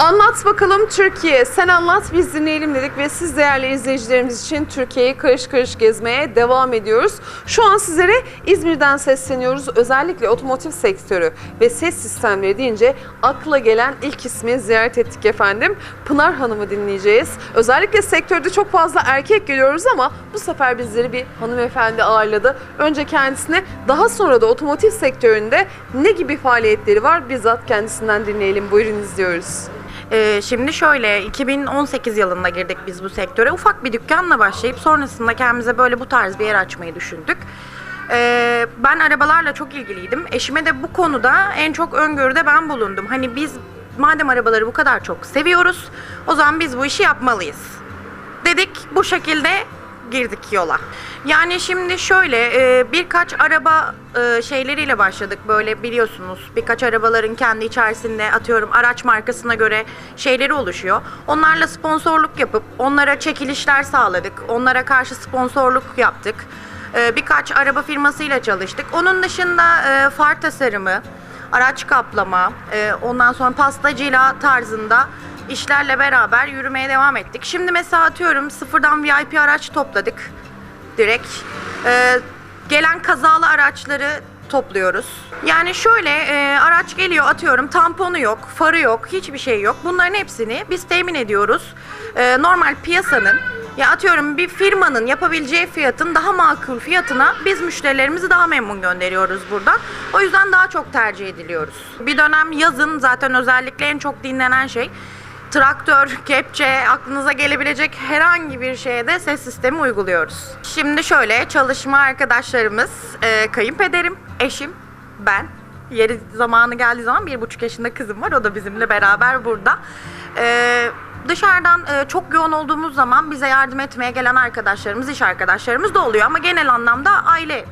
Anlat bakalım Türkiye. Sen anlat biz dinleyelim dedik ve siz değerli izleyicilerimiz için Türkiye'yi karış karış gezmeye devam ediyoruz. Şu an sizlere İzmir'den sesleniyoruz. Özellikle otomotiv sektörü ve ses sistemleri deyince akla gelen ilk ismi ziyaret ettik efendim. Pınar Hanım'ı dinleyeceğiz. Özellikle sektörde çok fazla erkek görüyoruz ama bu sefer bizleri bir hanımefendi ağırladı. Önce kendisine daha sonra da otomotiv sektöründe ne gibi faaliyetleri var bizzat kendisinden dinleyelim. Buyurun izliyoruz. Ee, şimdi şöyle 2018 yılında girdik biz bu sektöre. Ufak bir dükkanla başlayıp sonrasında kendimize böyle bu tarz bir yer açmayı düşündük. Ee, ben arabalarla çok ilgiliydim. Eşime de bu konuda en çok öngörüde ben bulundum. Hani biz madem arabaları bu kadar çok seviyoruz o zaman biz bu işi yapmalıyız. Dedik bu şekilde girdik yola. Yani şimdi şöyle e, birkaç araba e, şeyleriyle başladık böyle biliyorsunuz birkaç arabaların kendi içerisinde atıyorum araç markasına göre şeyleri oluşuyor. Onlarla sponsorluk yapıp onlara çekilişler sağladık. Onlara karşı sponsorluk yaptık. E, birkaç araba firmasıyla çalıştık. Onun dışında far tasarımı, araç kaplama, ondan sonra pastacıyla tarzında işlerle beraber yürümeye devam ettik. Şimdi mesela atıyorum sıfırdan VIP araç topladık direkt. Ee, gelen kazalı araçları topluyoruz. Yani şöyle e, araç geliyor atıyorum tamponu yok, farı yok, hiçbir şey yok. Bunların hepsini biz temin ediyoruz. Ee, normal piyasanın ya atıyorum bir firmanın yapabileceği fiyatın daha makul fiyatına biz müşterilerimizi daha memnun gönderiyoruz buradan. O yüzden daha çok tercih ediliyoruz. Bir dönem yazın zaten özellikle en çok dinlenen şey traktör, kepçe, aklınıza gelebilecek herhangi bir şeye de ses sistemi uyguluyoruz. Şimdi şöyle çalışma arkadaşlarımız, e, kayınpederim, eşim, ben. Yeri zamanı geldiği zaman bir buçuk yaşında kızım var. O da bizimle beraber burada. E, dışarıdan e, çok yoğun olduğumuz zaman bize yardım etmeye gelen arkadaşlarımız, iş arkadaşlarımız da oluyor. Ama genel anlamda aile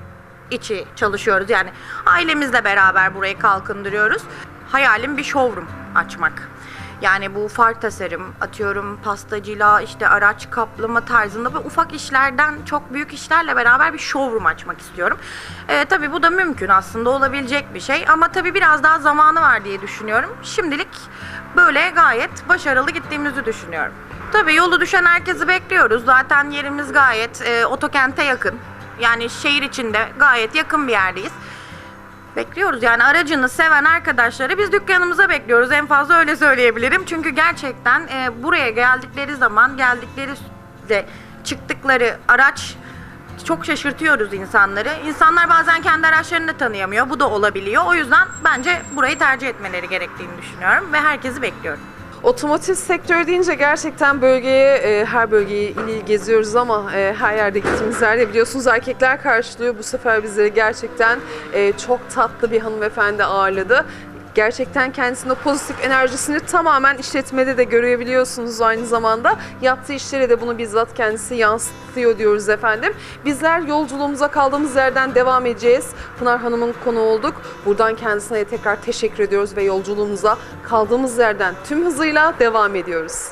içi çalışıyoruz. Yani ailemizle beraber burayı kalkındırıyoruz. Hayalim bir showroom açmak. Yani bu far tasarım, atıyorum pastacıyla işte araç kaplama tarzında ve ufak işlerden çok büyük işlerle beraber bir showroom açmak istiyorum. Ee, tabii bu da mümkün aslında olabilecek bir şey ama tabii biraz daha zamanı var diye düşünüyorum. Şimdilik böyle gayet başarılı gittiğimizi düşünüyorum. Tabii yolu düşen herkesi bekliyoruz. Zaten yerimiz gayet e, otokente yakın. Yani şehir içinde gayet yakın bir yerdeyiz. Bekliyoruz yani aracını seven arkadaşları biz dükkanımıza bekliyoruz. En fazla öyle söyleyebilirim. Çünkü gerçekten e, buraya geldikleri zaman geldikleri de çıktıkları araç çok şaşırtıyoruz insanları. İnsanlar bazen kendi araçlarını da tanıyamıyor. Bu da olabiliyor. O yüzden bence burayı tercih etmeleri gerektiğini düşünüyorum ve herkesi bekliyorum. Otomotiv sektörü deyince gerçekten bölgeye, e, her bölgeyi il il geziyoruz ama e, her yerde gittiğimiz yerde biliyorsunuz erkekler karşılıyor. Bu sefer bizleri gerçekten e, çok tatlı bir hanımefendi ağırladı. Gerçekten kendisinin o pozitif enerjisini tamamen işletmede de görebiliyorsunuz aynı zamanda. Yaptığı işlere de bunu bizzat kendisi yansıtıyor diyoruz efendim. Bizler yolculuğumuza kaldığımız yerden devam edeceğiz. Pınar Hanım'ın konu olduk. Buradan kendisine tekrar teşekkür ediyoruz ve yolculuğumuza kaldığımız yerden tüm hızıyla devam ediyoruz.